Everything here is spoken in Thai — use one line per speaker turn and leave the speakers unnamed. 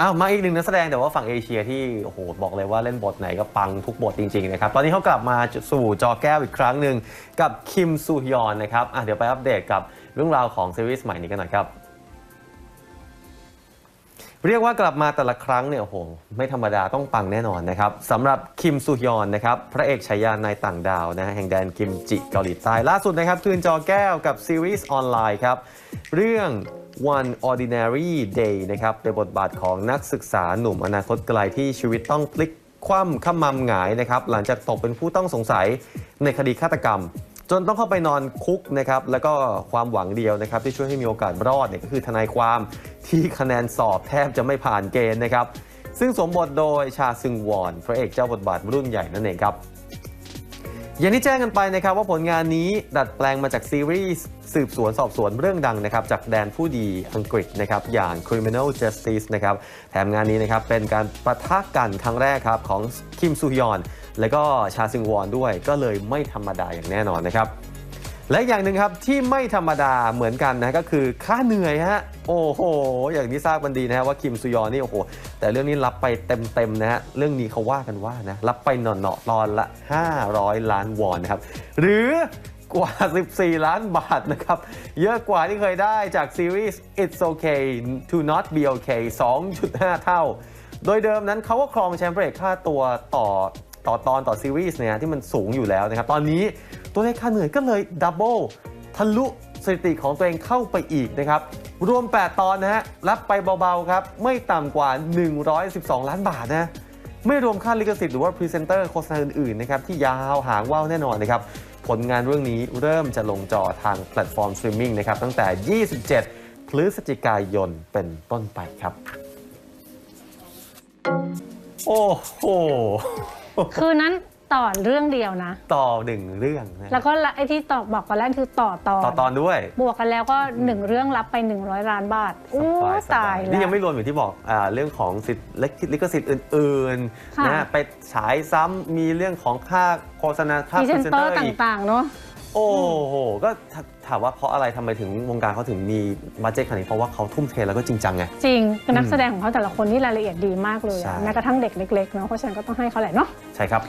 อ้าวมาอีกหนึ่งนักแสดงแต่ว่าฝั่งเอเชียที่โอ้โหบอกเลยว่าเล่นบทไหนก็ปังทุกบทจริงๆนะครับตอนนี้เขากลับมาสู่จอแก้วอีกครั้งหนึ่งกับคิมซูฮยอนนะครับอะเดี๋ยวไปอัปเดตกับเรื่องราวของซีรีส์ใหม่นี้กันหน่อยครับ เรียกว่ากลับมาแต่ละครั้งเนี่ยโหไม่ธรรมดาต้องปังแน่นอนนะครับสำหรับคิมซูฮยอนนะครับพระเอกฉายานายต่างดาวนะฮะแห่งแดนกิมจิเกาหลีใต้ล่าสุดนะครับคืนจอแก้วกับซีรีส์ออนไลน์ครับเรื่อง One Ordinary Day นะครับในบทบาทของนักศึกษาหนุ่มอนาคตไกลที่ชีวิตต้องพลิกคว่ำขมำหงายนะครับหลังจากตกเป็นผู้ต้องสงสัยในคดีฆาตกรรม จนต้องเข้าไปนอนคุกนะครับแล้วก็ความหวังเดียวนะครับที่ช่วยให้มีโอกาสรอดเนี่ยก็คือทนายความที่คะแนนสอบแทบจะไม่ผ่านเกณฑ์นะครับ ซึ่งสมบทโดยชาซึงวอนพระเอกเจ้าบทบาทรุ่นใหญ่นั่นเองครับอย่างที่แจ้งกันไปนะครับว่าผลงานนี้ดัดแปลงมาจากซีรีส์สืบสวนสอบสวนเรื่องดังนะครับจากแดนผู้ดีอังกฤษนะครับอย่าง Criminal Justice นะครับแถมงานนี้นะครับเป็นการประทะกันครั้งแรกครับของคิมซูฮยอน และก็ชาซึงวอนด้วยก็เลยไม่ธรรมดาอย่างแน่นอนนะครับ และอย่างหนึ่งครับที่ไม่ธรรมดาเหมือนกันนะก็คือค่าเหนื่อยฮะโอ้โห อย่างที่ทราบกันดีนะฮะว่าคิมซุยอนนี่โอ้โห แต่เรื่องนี้รับไปเต็มๆนะฮะเรื่องนี้เขาว่ากันว่านะรับไปหน่อๆตอนละ 500 ล้านวอนนะครับหรือกว่า 14 ล้านบาทนะครับ เยอะกว่าที่เคยได้จากซีรีส์ It's Okay to Not Be Okay 2.5 เท่า โดยเดิมนั้นเขาก็ครองแชมป์เบรกค่าตัวต่อ ต่อตอนต่อซีรีส์เนี่ยที่มันสูงอยู่แล้วนะครับ ตอนนี้ตัวเลขค่าเหนื่อยก็เลยดับเบิลทะลุสถิติของตัวเองเข้าไปอีกนะครับ รวม 8 ตอนนะฮะรับไปเบาๆครับ ไม่ต่ำกว่า 112 ล้านบาทนะไม่รวมค่าลิขสิทธิ์หรือว่าพรีเซนเตอร์โฆษณาอื่นๆนะครับที่ยาวหางว่าวแน่นอนนะครับ ผลงานเรื่องนี้เริ่มจะลงจอทางแพลตฟอร์มสตรีมมิ่งนะครับตั้งแต่ 27 พฤศจิกายนเป็นต้นไปครับ โอ้โห
คือนั้นต่อเรื่องเดียวนะ
ต่อหนึ่งเรื่องนะ
แล้วก็ไอ้ที่ตอบบอกตอนแรกคือต่อตอน
ต่อตอนด้วย
บวกกันแล้วก็หนึ่งเรื่องรับไป 100 ล้านบาทอู้
สบสบ
ตายแล้ว
นี่ยังไม่รวมอย่างที่บอกอาเรื่องของสิทธิ์ลิขสิทธิ์อื่นๆ
ค่ะ
นะไปฉายซ้ำมีเรื่องของค่าโฆษณาค่า
พรี
พ
เซ
รี
น
เซน
เต
เต
อ
อ
ร์
ร์
ต
อีก่า
งๆเนาะ
โอ้โห ก็ถามว่าเพราะอะไรทำไมถึงวงการเขาถึงมีบัตเจ็ตขนาดนี้เพราะว่าเขาทุ่มเทแล้วก็จริงจังไง
จริงคือนักแสดงของเขาแต่ละคนนี่รายละเอียดดีมากเลย
ใช่
อะแม้กระทั่งเด็กเล็กๆเนาะเพราะฉะนั้นก็ต้องให้เขาแหละเนาะ
ใช่ครับ